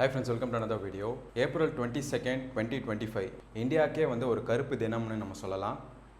Hi friends welcome to another video April twenty second twenty twenty five இந்தியாக்கே வந்து ஒரு கருப்பு தினம்னு நம்ம சொல்லலாம்.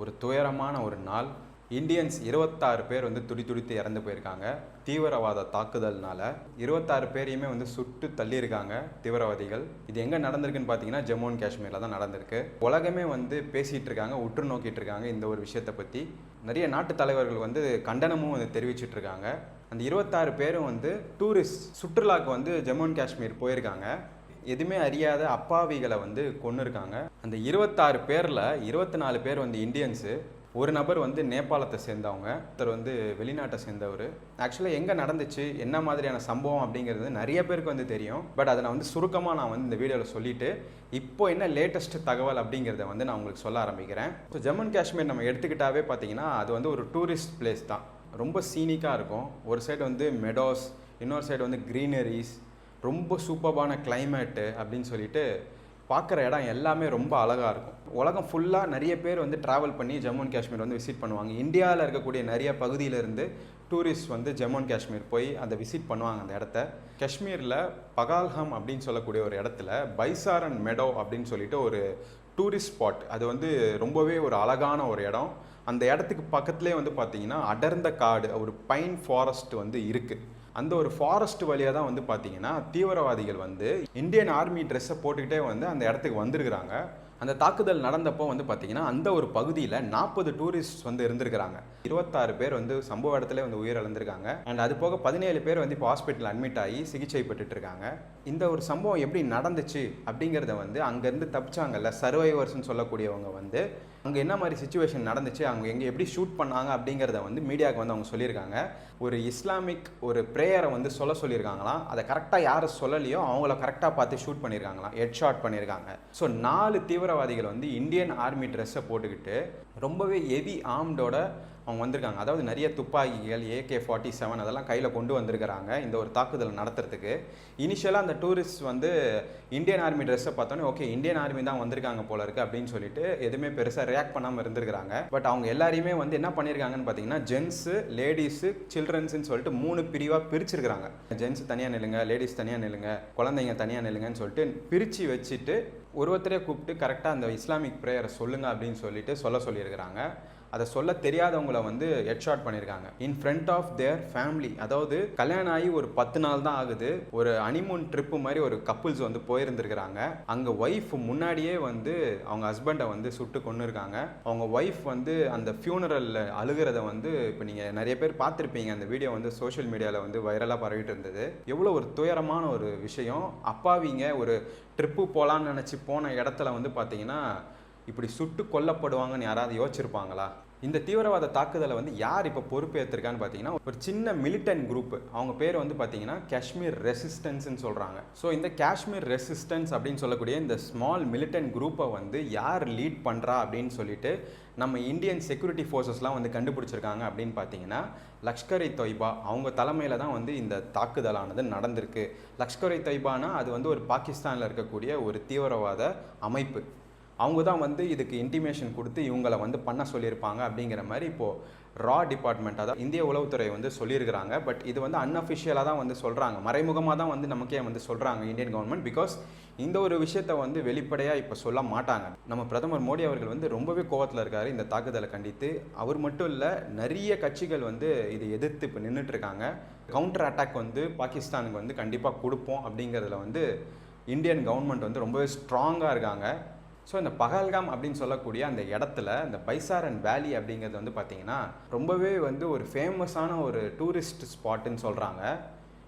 ஒரு துயரமான ஒரு நாள். இந்தியன்ஸ் இருபத்தாறு பேர் வந்து துடி துடித்து இறந்து போயிருக்காங்க. தீவிரவாத தாக்குதல்னால இருபத்தாறு பேரையுமே வந்து சுட்டு தள்ளியிருக்காங்க தீவிரவாதிகள். இது எங்கே நடந்திருக்குன்னு பார்த்தீங்கன்னா ஜம்மு அண்ட் காஷ்மீரில் தான் நடந்திருக்கு. உலகமே வந்து பேசிகிட்டு இருக்காங்க உற்று நோக்கிட்டு இருக்காங்க இந்த ஒரு விஷயத்தை பற்றி நிறைய நாட்டு தலைவர்கள் வந்து கண்டனமும் வந்து தெரிவிச்சிட்ருக்காங்க அந்த இருபத்தாறு பேரும் வந்து டூரிஸ்ட் சுற்றுலாவுக்கு வந்து ஜம்மு அண்ட் காஷ்மீர் போயிருக்காங்க. எதுவுமே அறியாத அப்பாவிகளை வந்து கொண்டு இருக்காங்க அந்த இருபத்தாறு பேரில் இருபத்தி நாலு பேர் வந்து இந்தியன்ஸு. ஒரு நபர் வந்து நேபாளத்தை சேர்ந்தவங்க. ஒருத்தர் வந்து வெளிநாட்டை சேர்ந்தவர். ஆக்சுவலாக எங்கே நடந்துச்சு? என்ன மாதிரியான சம்பவம் அப்படிங்கிறது நிறைய பேருக்கு வந்து தெரியும். பட் அதை நான் வந்து சுருக்கமாக நான் வந்து இந்த வீடியோவில் சொல்லிட்டு இப்போ என்ன லேட்டஸ்ட் தகவல் அப்படிங்கிறத வந்து நான் உங்களுக்கு சொல்ல ஆரம்பிக்கிறேன். ஸோ ஜம்மு அண்ட் காஷ்மீர் நம்ம எடுத்துக்கிட்டாவே பார்த்தீங்கன்னா அது வந்து ஒரு டூரிஸ்ட் பிளேஸ் தான். ரொம்ப சீனிக்காக இருக்கும். ஒரு சைடு வந்து மெடோஸ் இன்னொரு சைடு வந்து க்ரீனரிஸ் ரொம்ப சூப்பர்பான கிளைமேட்டு அப்படின்னு சொல்லிட்டு பார்க்குற இடம் எல்லாமே ரொம்ப அழகாக இருக்கும். உலகம் ஃபுல்லாக நிறைய பேர் வந்து ட்ராவல் பண்ணி ஜம்மு அண்ட் காஷ்மீர் வந்து விசிட் பண்ணுவாங்க. இந்தியாவில் இருக்கக்கூடிய நிறைய பகுதியிலேருந்து டூரிஸ்ட் வந்து ஜம்மு அண்ட் காஷ்மீர் போய் அதை விசிட் பண்ணுவாங்க அந்த இடத்த. காஷ்மீரில் பகால்ஹம் அப்படின்னு சொல்லக்கூடிய ஒரு இடத்துல பைசாரன் மெடோ அப்படின்னு சொல்லிட்டு ஒரு டூரிஸ்ட் ஸ்பாட் அது வந்து ரொம்பவே ஒரு அழகான ஒரு இடம். அந்த இடத்துக்கு பக்கத்துலேயே வந்து பார்த்தீங்கன்னா அடர்ந்த காடு ஒரு பைன் ஃபாரஸ்ட் வந்து இருக்குது அந்த ஒரு ஃபாரஸ்ட் வழியாக தான் வந்து பார்த்தீங்கன்னா தீவிரவாதிகள் வந்து இந்தியன் ஆர்மி ட்ரெஸ்ஸை போட்டுக்கிட்டே வந்து அந்த இடத்துக்கு வந்திருக்கிறாங்க. அந்த தாக்குதல் நடந்தப்போ வந்து பார்த்தீங்கன்னா அந்த ஒரு பகுதியில் நாற்பது டூரிஸ்ட் வந்து இருந்திருக்கிறாங்க. இருபத்தாறு பேர் வந்து சம்பவ இடத்துல வந்து உயிரிழந்திருக்காங்க. அண்ட் அது போக பதினேழு பேர் வந்து இப்போ ஹாஸ்பிட்டல் அட்மிட் ஆகி சிகிச்சை பெற்றுட்டு இருக்காங்க இந்த ஒரு சம்பவம் எப்படி நடந்துச்சு அப்படிங்கிறத வந்து அங்கேருந்து தப்பிச்சாங்கல்ல சர்வைவர்ஸ்னு சொல்லக்கூடியவங்க வந்து அங்கே என்ன மாதிரி சுச்சுவேஷன் நடந்துச்சு அவங்க எங்கே எப்படி ஷூட் பண்ணாங்க அப்படிங்கிறத வந்து மீடியாவுக்கு வந்து அவங்க சொல்லியிருக்காங்க. ஒரு இஸ்லாமிக் ஒரு ப்ரேயரை வந்து சொல்ல சொல்லியிருக்காங்களாம். அதை கரெக்டாக யார் சொல்லலையோ அவங்கள கரெக்டாக பார்த்து ஷூட் பண்ணியிருக்காங்களாம். ஹெட் ஷாட் பண்ணியிருக்காங்க. ஸோ நாலு தீவிரவாதிகள் வந்து இந்தியன் ஆர்மி ட்ரெஸ்ஸை போட்டுக்கிட்டு ரொம்பவே ஹெவி ஆர்ம்டோட அவங்க வந்திருக்காங்க. அதாவது நிறைய துப்பாக்கிகள் ஏகே ஃபார்ட்டி செவன் அதெல்லாம் கையில் கொண்டு வந்திருக்கிறாங்க இந்த ஒரு தாக்குதல் நடத்துறதுக்கு. இனிஷியலாக அந்த டூரிஸ்ட் வந்து இந்தியன் ஆர்மி ட்ரெஸ்ஸை பார்த்தோன்னே ஓகே இந்தியன் ஆர்மி தான் வந்திருக்காங்க போல இருக்கு அப்படின்னு சொல்லிட்டு எதுவுமே பெருசாக ரியாக்ட் பண்ணாமல் இருந்திருக்கிறாங்க. பட் அவங்க எல்லாரையுமே வந்து என்ன பண்ணியிருக்காங்கன்னு பார்த்தீங்கன்னா ஜென்ஸு லேடிஸு சில்ட்ரன்ஸுன்னு சொல்லிட்டு மூணு பிரிவாக பிரிச்சிருக்கிறாங்க. ஜென்ஸ் தனியாக நில்லுங்க லேடிஸ் தனியாக நில்லுங்க குழந்தைங்க தனியாக நில்லுங்கன்னு சொல்லிட்டு பிரித்து வச்சுட்டு ஒருத்தரே கூப்பிட்டு கரெக்டாக அந்த இஸ்லாமிக் ப்ரேயரை சொல்லுங்க அப்படின்னு சொல்லிட்டு சொல்ல சொல்லியிருக்கிறாங்க. அதை சொல்ல தெரியாதவங்கள வந்து ஹெட்ஷாட் பண்ணியிருக்காங்க in front of their family அதாவது கல்யாணம் ஆகி ஒரு பத்து நாள் தான் ஆகுது. ஒரு அனிமூன் ட்ரிப்பு மாதிரி ஒரு கப்புள்ஸ் வந்து போயிருந்திருக்கிறாங்க. அங்கே ஒய்ஃப் முன்னாடியே வந்து அவங்க ஹஸ்பண்டை வந்து சுட்டு கொண்டு இருக்காங்க அவங்க ஒய்ஃப் வந்து அந்த ஃபியூனரலில் அழுகிறத வந்து இப்போ நீங்கள் நிறைய பேர் பார்த்துருப்பீங்க. அந்த வீடியோ வந்து சோஷியல் மீடியாவில் வந்து வைரலாக பரவிட்டு இருந்தது. எவ்வளோ ஒரு துயரமான ஒரு விஷயம். அப்பாவிங்க ஒரு ட்ரிப்பு போகலான்னு நினச்சி போன இடத்துல வந்து பார்த்தீங்கன்னா இப்படி சுட்டு கொல்லப்படுவாங்கன்னு யாராவது யோசிச்சிருப்பாங்களா? இந்த தீவிரவாத தாக்குதலை வந்து யார் இப்போ பொறுப்பேற்றிருக்கான்னு பார்த்தீங்கன்னா ஒரு சின்ன மிலிட்டன்ட் குரூப் அவங்க பேர் வந்து பார்த்தீங்கன்னா காஷ்மீர் ரெசிஸ்டன்ஸ்னு சொல்கிறாங்க ஸோ இந்த காஷ்மீர் ரெசிஸ்டன்ஸ் அப்படின்னு சொல்லக்கூடிய இந்த ஸ்மால் மிலிட்டன்ட் குரூப்பை வந்து யார் லீட் பண்ணுறா அப்படின்னு சொல்லிட்டு நம்ம இந்தியன் செக்யூரிட்டி ஃபோர்ஸஸ்லாம் வந்து கண்டுபிடிச்சிருக்காங்க அப்படின்னு பார்த்தீங்கன்னா லஷ்கரை தொய்பா அவங்க தலைமையில் தான் வந்து இந்த தாக்குதலானது நடந்திருக்கு. லஷ்கரை தொய்பானா அது வந்து ஒரு பாகிஸ்தானில் இருக்கக்கூடிய ஒரு தீவிரவாத அமைப்பு. அவங்க தான் வந்து இதுக்கு இன்டிமேஷன் கொடுத்து இவங்களை வந்து பண்ண சொல்லியிருப்பாங்க அப்படிங்கிற மாதிரி இப்போது ரா டிபார்ட்மெண்ட் அதாவது இந்திய உளவுத்துறை வந்து சொல்லியிருக்கிறாங்க. பட் இது வந்து அன்அஃபிஷியலாக தான் வந்து சொல்கிறாங்க மறைமுகமாக தான் வந்து நமக்கே வந்து சொல்கிறாங்க இந்தியன் கவர்மெண்ட் பிகாஸ் இந்த ஒரு விஷயத்தை வந்து வெளிப்படையாக இப்போ சொல்ல மாட்டாங்க. நம்ம பிரதமர் மோடி அவர்கள் வந்து ரொம்பவே கோவத்தில் இருக்கார். இந்த தாக்குதலை கண்டித்து அவர் மட்டும் இல்லை நிறைய கட்சிகள் வந்து இதை எதிர்த்து இப்போ நின்றுட்டு இருக்காங்க. கவுண்டர் அட்டாக் வந்து பாகிஸ்தானுக்கு வந்து கண்டிப்பாக கொடுப்போம் அப்படிங்கிறதுல வந்து இந்தியன் கவர்மெண்ட் வந்து ரொம்பவே ஸ்ட்ராங்காக இருக்காங்க. ஸோ இந்த பகல்காம் அப்படின்னு சொல்லக்கூடிய அந்த இடத்துல இந்த பைசாரன் வேலி அப்படிங்கிறது வந்து பார்த்தீங்கன்னா ரொம்பவே வந்து ஒரு ஃபேமஸான ஒரு டூரிஸ்ட் ஸ்பாட்டுன்னு சொல்கிறாங்க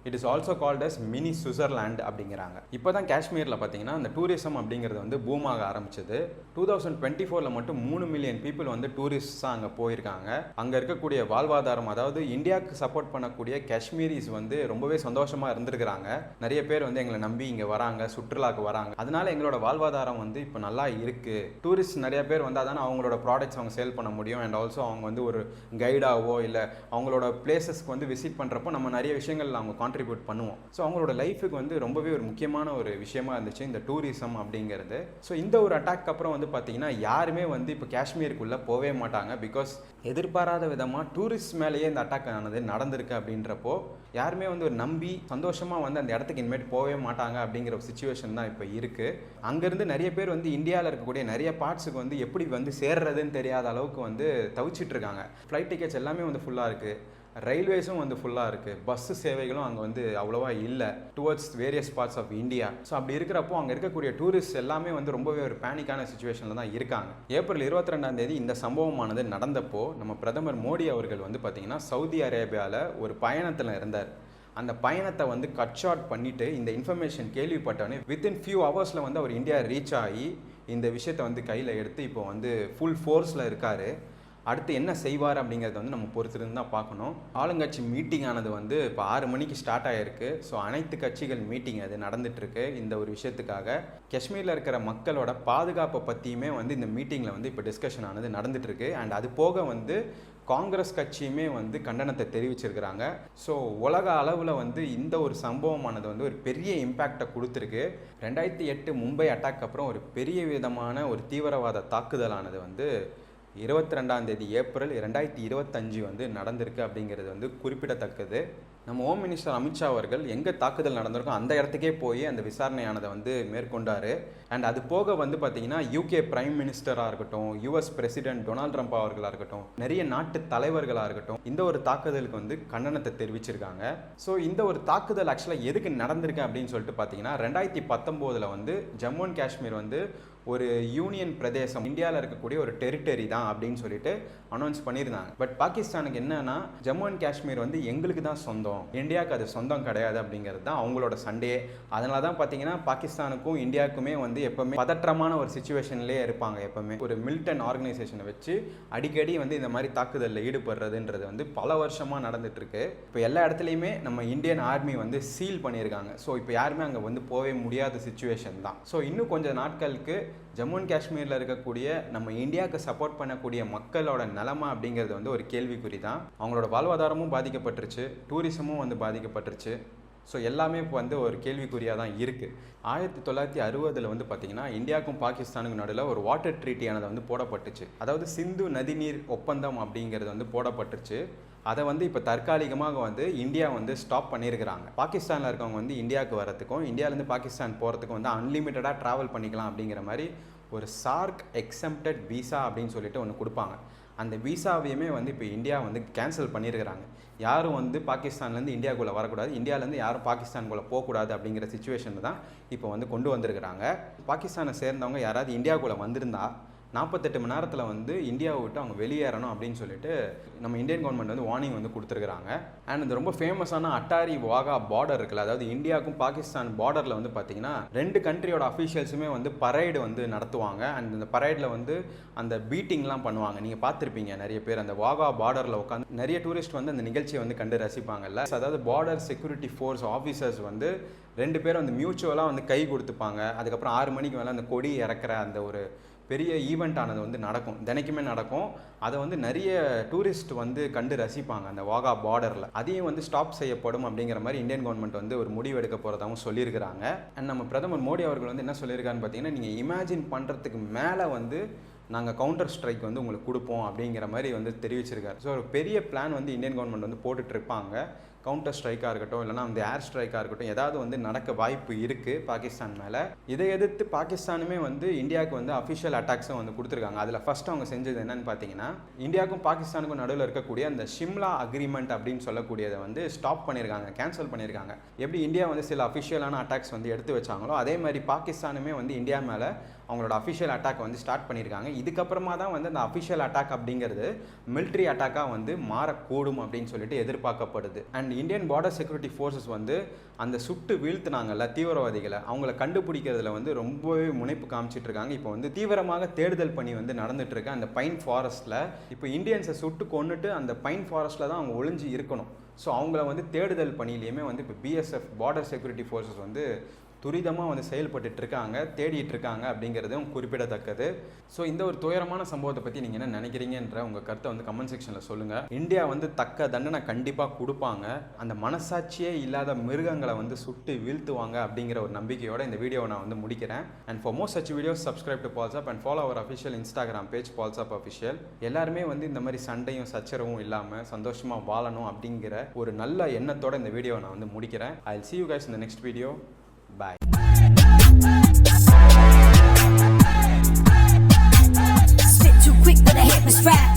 it is also called as mini Switzerland அப்படிங்கிறாங்க. இப்போ தான் காஷ்மீரில் பார்த்தீங்கன்னா அந்த டூரிசம் அப்படிங்கிறது வந்து பூமாக ஆரம்பிச்சது. டூ தௌசண்ட் டுவெண்ட்டி ஃபோரில் மட்டும் மூணு மில்லியன் பீப்புள் வந்து டூரிஸ்டாக அங்கே போயிருக்காங்க. அங்கே இருக்கக்கூடிய வாழ்வாதாரம் அதாவது இந்தியாவுக்கு சப்போர்ட் பண்ணக்கூடிய காஷ்மீரிஸ் வந்து ரொம்பவே சந்தோஷமாக இருந்திருக்கிறாங்க. நிறைய பேர் வந்து எங்களை நம்பி இங்கே வராங்க சுற்றுலாக்கு வராங்க. அதனால எங்களோட வாழ்வாதாரம் வந்து இப்போ நல்லா இருக்குது டூரிஸ்ட் நிறைய பேர் வந்தால் தானே அவங்களோட ப்ராடக்ட்ஸ் அவங்க சேல் பண்ண முடியும். அண்ட் ஆல்சோ அவங்க வந்து ஒரு கைடாவோ இல்லை அவங்களோட பிளேசஸ்க்கு வந்து விசிட் பண்ணுறப்போ நம்ம நிறைய விஷயங்கள் அவங்க கான்ட்ரிபியூட் பண்ணுவோம். ஸோ அவங்களோட லைஃபுக்கு வந்து ரொம்பவே ஒரு முக்கியமான ஒரு விஷயமா இருந்துச்சு இந்த டூரிசம் அப்படிங்கிறது. ஸோ இந்த ஒரு அட்டாக் அப்புறம் வந்து பார்த்தீங்கன்னா யாருமே வந்து இப்போ காஷ்மீருக்குள்ளே போகவே மாட்டாங்க. பிகாஸ் எதிர்பாராத விதமாக டூரிஸ்ட் மேலேயே இந்த அட்டாக் ஆனது நடந்திருக்கு அப்படின்றப்போ யாருமே வந்து ஒரு நம்பி சந்தோஷமாக வந்து அந்த இடத்துக்கு இனிமேட்டு போகவே மாட்டாங்க அப்படிங்கிற ஒரு சுச்சுவேஷன் தான் இப்போ இருக்குது அங்கேருந்து நிறைய பேர் வந்து இந்தியாவில் இருக்கக்கூடிய நிறைய பார்ட்ஸுக்கு வந்து எப்படி வந்து சேர்றதுன்னு தெரியாத அளவுக்கு வந்து தவிச்சிட்டு இருக்காங்க. ஃப்ளைட் டிக்கெட்ஸ் எல்லாமே வந்து ஃபுல்லாக இருக்குது ரயில்வேஸும் வந்து ஃபுல்லாக இருக்குது பஸ்ஸு சேவைகளும் அங்கே வந்து அவ்வளோவா இல்லை. Towards various parts of India so அப்படி இருக்கிறப்போ அங்கே இருக்கக்கூடிய டூரிஸ்ட் எல்லாமே வந்து ரொம்பவே ஒரு பேனிக்கான சுச்சுவேஷனில் தான் இருக்காங்க. ஏப்ரல் இருபத்தி ரெண்டாம் தேதி இந்த சம்பவமானது நடந்தப்போ நம்ம பிரதமர் மோடி அவர்கள் வந்து பார்த்திங்கன்னா சவுதி அரேபியாவில் ஒரு பயணத்தில் இருந்தார். அந்த பயணத்தை வந்து கட் ஷார்ட் பண்ணிவிட்டு இந்த இன்ஃபர்மேஷன் கேள்விப்பட்டோன்னே வித்தின் ஃபியூ ஹவர்ஸில் வந்து அவர் இந்தியா ரீச் ஆகி இந்த விஷயத்தை வந்து கையில் எடுத்து இப்போ வந்து ஃபுல் ஃபோர்ஸில் இருக்கார். அடுத்து என்ன செய்வார் அப்படிங்கிறத வந்து நம்ம பொறுத்திருந்து தான் பார்க்கணும். ஆளுங்கட்சி மீட்டிங் ஆனது வந்து இப்போ ஆறு மணிக்கு ஸ்டார்ட் ஆகிருக்கு ஸோ அனைத்து கட்சிகள் மீட்டிங் அது நடந்துட்டுருக்கு. இந்த ஒரு விஷயத்துக்காக காஷ்மீரில் இருக்கிற மக்களோட பாதுகாப்பை பற்றியுமே வந்து இந்த மீட்டிங்கில் வந்து இப்போ டிஸ்கஷன் ஆனது நடந்துட்டுருக்கு. அண்ட் அது போக வந்து காங்கிரஸ் கட்சியுமே வந்து கண்டனத்தை தெரிவிச்சிருக்கிறாங்க. ஸோ உலக அளவில் வந்து இந்த ஒரு சம்பவமானது வந்து ஒரு பெரிய இம்பேக்டை கொடுத்துருக்கு. ரெண்டாயிரத்தி எட்டு மும்பை அட்டாக் அப்புறம் ஒரு பெரிய விதமான ஒரு தீவிரவாத தாக்குதலானது வந்து இருபத்தி ரெண்டாம் தேதி ஏப்ரல் ரெண்டாயிரத்தி இருபத்தஞ்சு வந்து நடந்திருக்கு அப்படிங்கிறது வந்து குறிப்பிடத்தக்கது. நம்ம ஹோம் மினிஸ்டர் அமித்ஷா அவர்கள் எங்கே தாக்குதல் நடந்திருக்கோ அந்த இடத்துக்கே போய் அந்த விசாரணையானதை வந்து மேற்கொண்டார். அண்ட் அது போக வந்து பார்த்தீங்கன்னா யூகே பிரைம் மினிஸ்டராக இருக்கட்டும் யூஎஸ் பிரசிடென்ட் டொனால்ட் ட்ரம்ப் அவர்களாக இருக்கட்டும் நிறைய நாட்டு தலைவர்களாக இருக்கட்டும் இந்த ஒரு தாக்குதலுக்கு வந்து கண்டனத்தை தெரிவிச்சிருக்காங்க. ஸோ இந்த ஒரு தாக்குதல் ஆக்சுவலாக எதுக்கு நடந்திருக்கு அப்படின்னு சொல்லிட்டு பார்த்தீங்கன்னா ரெண்டாயிரத்தி பத்தொம்போதில் வந்து ஜம்மு அண்ட் காஷ்மீர் வந்து ஒரு யூனியன் பிரதேசம் இந்தியாவில் இருக்கக்கூடிய ஒரு டெரிட்டரி தான் அப்படின்னு சொல்லிட்டு அனௌன்ஸ் பண்ணியிருந்தாங்க. பட் பாகிஸ்தானுக்கு என்னன்னா ஜம்மு அண்ட் காஷ்மீர் வந்து எங்களுக்கு தான் சொந்தம். இந்தியாவுக்கு அது சொந்தம் கிடையாது அப்படிங்கிறது தான் அவங்களோட சண்டே அதனால தான் பார்த்தீங்கன்னா பாகிஸ்தானுக்கும் இந்தியாவுக்குமே வந்து எப்பவுமே பதற்றமான ஒரு சுச்சுவேஷன்லேயே இருப்பாங்க எப்போவுமே. ஒரு மில்டன் ஆர்கனைசேஷனை வச்சு அடிக்கடி வந்து இந்த மாதிரி தாக்குதலில் ஈடுபடுறதுன்றது வந்து பல வருஷமாக நடந்துட்டுருக்கு. இப்போ எல்லா இடத்துலையுமே நம்ம இந்தியன் ஆர்மி வந்து சீல் பண்ணியிருக்காங்க. ஸோ இப்போ யாருமே அங்கே வந்து போகவே முடியாத சுச்சுவேஷன் தான். ஸோ இன்னும் கொஞ்சம் நாட்களுக்கு ஜம்மு அண்ட் காஷ்மீரில் இருக்கக்கூடிய நம்ம இந்தியாவுக்கு சப்போர்ட் பண்ணக்கூடிய மக்களோட நிலமை அப்படிங்கிறது வந்து ஒரு கேள்விக்குறி தான். அவங்களோட வாழ்வாதாரமும் பாதிக்கப்பட்டுருச்சு. டூரிசமும் வந்து பாதிக்கப்பட்டுருச்சு. ஸோ எல்லாமே இப்போ வந்து ஒரு கேள்விக்குறியாக தான் இருக்குது ஆயிரத்தி தொள்ளாயிரத்தி அறுபதில் வந்து பார்த்திங்கன்னா இந்தியாவுக்கும் பாகிஸ்தானுக்கும் நடுவில் ஒரு வாட்டர் ட்ரீட்டியானது வந்து போடப்பட்டுச்சு. அதாவது சிந்து நதிநீர் ஒப்பந்தம் அப்படிங்கிறது வந்து போடப்பட்டுச்சு அதை வந்து இப்போ தற்காலிகமாக வந்து இந்தியா வந்து ஸ்டாப் பண்ணியிருக்கிறாங்க பாகிஸ்தானில் இருக்கவங்க வந்து இந்தியாவுக்கு வரத்துக்கும் இந்தியாவிலேருந்து பாகிஸ்தான் போகிறதுக்கும் வந்து அன்லிமிட்டடாக ட்ராவல் பண்ணிக்கலாம் அப்படிங்கிற மாதிரி ஒரு சார்க் எக்ஸம்டட் விசா அப்படின்னு சொல்லிட்டு ஒன்று கொடுப்பாங்க. அந்த விசாவையுமே வந்து இப்போ இந்தியா வந்து கேன்சல் பண்ணியிருக்கிறாங்க யாரும் வந்து பாகிஸ்தான்லேருந்து இந்தியாவுக்குள்ளே வரக்கூடாது. இந்தியாவிலேருந்து யாரும் பாகிஸ்தானுக்குள்ளே போகக்கூடாது அப்படிங்கிற சுச்சுவேஷனில் தான் இப்போ வந்து கொண்டு வந்திருக்கிறாங்க. பாகிஸ்தானை சேர்ந்தவங்க யாராவது இந்தியாவுக்குள்ளே வந்திருந்தா நாற்பத்தெட்டு மணி நேரத்தில் வந்து இந்தியாவை விட்டு அவங்க வெளியேறணும் அப்படின்னு சொல்லிட்டு நம்ம இந்தியன் கவர்மெண்ட் வந்து வார்னிங் வந்து கொடுத்துருக்குறாங்க. அண்ட் இந்த ரொம்ப ஃபேமஸான அட்டாரி வாகா பார்டர் இருக்குல்ல அதாவது இந்தியாவுக்கும் பாகிஸ்தான் பார்டரில் வந்து பார்த்தீங்கன்னா ரெண்டு கண்ட்ரியோட அஃபீஷியல்ஸுமே வந்து பரேடு வந்து நடத்துவாங்க. அண்ட் இந்த பரேடில் வந்து அந்த பீட்டிங்லாம் பண்ணுவாங்க. நீங்கள் பார்த்துருப்பீங்க நிறைய பேர் அந்த வாகா பார்டரில் உட்காந்து நிறைய டூரிஸ்ட் வந்து அந்த நிகழ்ச்சியை வந்து கண்டு ரசிப்பாங்கல்ல. அதாவது பார்டர் செக்யூரிட்டி ஃபோர்ஸ் ஆஃபீஸர்ஸ் வந்து ரெண்டு பேரும் வந்து மியூச்சுவலாக வந்து கை கொடுத்துப்பாங்க. அதுக்கப்புறம் ஆறு மணிக்கு மேலே அந்த கொடி இறக்குற அந்த ஒரு பெரிய ஈவெண்ட் ஆனது வந்து நடக்கும். தினைக்குமே நடக்கும். அதை வந்து நிறைய டூரிஸ்ட் வந்து கண்டு ரசிப்பாங்க அந்த வாகா பார்டரில் அதையும் வந்து ஸ்டாப் செய்யப்படும் அப்படிங்கிற மாதிரி இந்தியன் கவர்மெண்ட் வந்து ஒரு முடிவு எடுக்க போகிறதாகவும் சொல்லியிருக்கிறாங்க. அண்ட் நம்ம பிரதமர் மோடி அவர்கள் வந்து என்ன சொல்லியிருக்காருன்னு பார்த்தீங்கன்னா நீங்கள் இமேஜின் பண்ணுறதுக்கு மேலே வந்து நாங்கள் கவுண்டர் ஸ்ட்ரைக் வந்து உங்களுக்கு கொடுப்போம் அப்படிங்கிற மாதிரி வந்து தெரிவிச்சிருக்காரு. ஸோ ஒரு பெரிய பிளான் வந்து இந்தியன் கவர்மெண்ட் வந்து போட்டுட்ருப்பாங்க கவுண்டர் ஸ்ட்ரைக்காக இருக்கட்டும் இல்லைனா வந்து ஏர் ஸ்ட்ரைக்காக இருக்கட்டும் ஏதாவது வந்து நடக்க வாய்ப்பு இருக்குது பாகிஸ்தான் மேலே. இதை எதிர்த்து பாகிஸ்தானுமே வந்து இந்தியாவுக்கு வந்து அஃபிஷியல் அட்டாக்ஸும் வந்து கொடுத்துருக்காங்க. அதில் ஃபஸ்ட் அவங்க செஞ்சது என்னன்னு பார்த்தீங்கன்னா இந்தியாவுக்கும் பாகிஸ்தானுக்கும் நடுவில் இருக்கக்கூடிய அந்த ஷிம்லா அக்ரிமெண்ட் அப்படின்னு சொல்லக்கூடியதை வந்து ஸ்டாப் பண்ணியிருக்காங்க கேன்சல் பண்ணியிருக்காங்க எப்படி இந்தியா வந்து சில அஃபிஷியலான அட்டாக்ஸ் வந்து எடுத்து வச்சாங்களோ அதே மாதிரி பாகிஸ்தானுமே வந்து இந்தியா மேலே அவங்களோட அஃபிஷியல் அட்டாக் வந்து ஸ்டார்ட் பண்ணியிருக்காங்க. இதுக்கப்புறமா தான் வந்து அந்த அஃபிஷியல் அட்டாக் அப்படிங்கிறது மிலிட்ரி அட்டாக்காக வந்து மாறக்கூடும் அப்படின்னு சொல்லிட்டு எதிர்பார்க்கப்படுது. And Indian border security forces வந்து அந்த சுட்டு வீழ்த்தினாங்கல்ல தீவிரவாதிகளை அவங்கள கண்டுபிடிக்கிறதுல வந்து ரொம்பவே முனைப்பு காமிச்சிட்டு இருக்காங்க. இப்போ வந்து தீவிரமாக தேடுதல் பணி வந்து நடந்துட்டு இருக்கு. அந்த பைன் ஃபாரஸ்ட்டில் இப்போ இந்தியன்ஸை சுட்டு கொண்டுட்டு அந்த பைன் ஃபாரஸ்ட்டில் தான் அவங்க ஒளிஞ்சு இருக்கணும். ஸோ அவங்கள வந்து தேடுதல் பணியிலையுமே வந்து இப்போ பிஎஸ்எஃப் பார்டர் செக்யூரிட்டி ஃபோர்ஸஸ் வந்து துரிதமாக வந்து செயல்பட்டு இருக்காங்க தேடிட்டு இருக்காங்க அப்படிங்கிறதும் குறிப்பிடத்தக்கது. ஸோ இந்த ஒரு துயரமான சம்பவத்தை பற்றி நீங்கள் என்ன நினைக்கிறீங்கன்ற உங்கள் கருத்தை வந்து கமெண்ட் செக்ஷனில் சொல்லுங்கள் இந்தியா வந்து தக்க தண்டனை கண்டிப்பாக கொடுப்பாங்க. அந்த மனசாட்சியே இல்லாத மிருகங்களை வந்து சுட்டு வீழ்த்துவாங்க அப்படிங்கிற ஒரு நம்பிக்கையோட இந்த வீடியோவை நான் வந்து முடிக்கிறேன். And for most such videos subscribe to Palsup and follow our official Instagram page Palsup official எல்லாருமே வந்து இந்த மாதிரி சண்டையும் சச்சரவும் இல்லாமல் சந்தோஷமாக வாழணும் அப்படிங்கிற ஒரு நல்ல எண்ணத்தோட இந்த வீடியோவை நான் வந்து முடிக்கிறேன். ஐ சி யூ கைஸ் இந்த நெக்ஸ்ட் வீடியோ strap.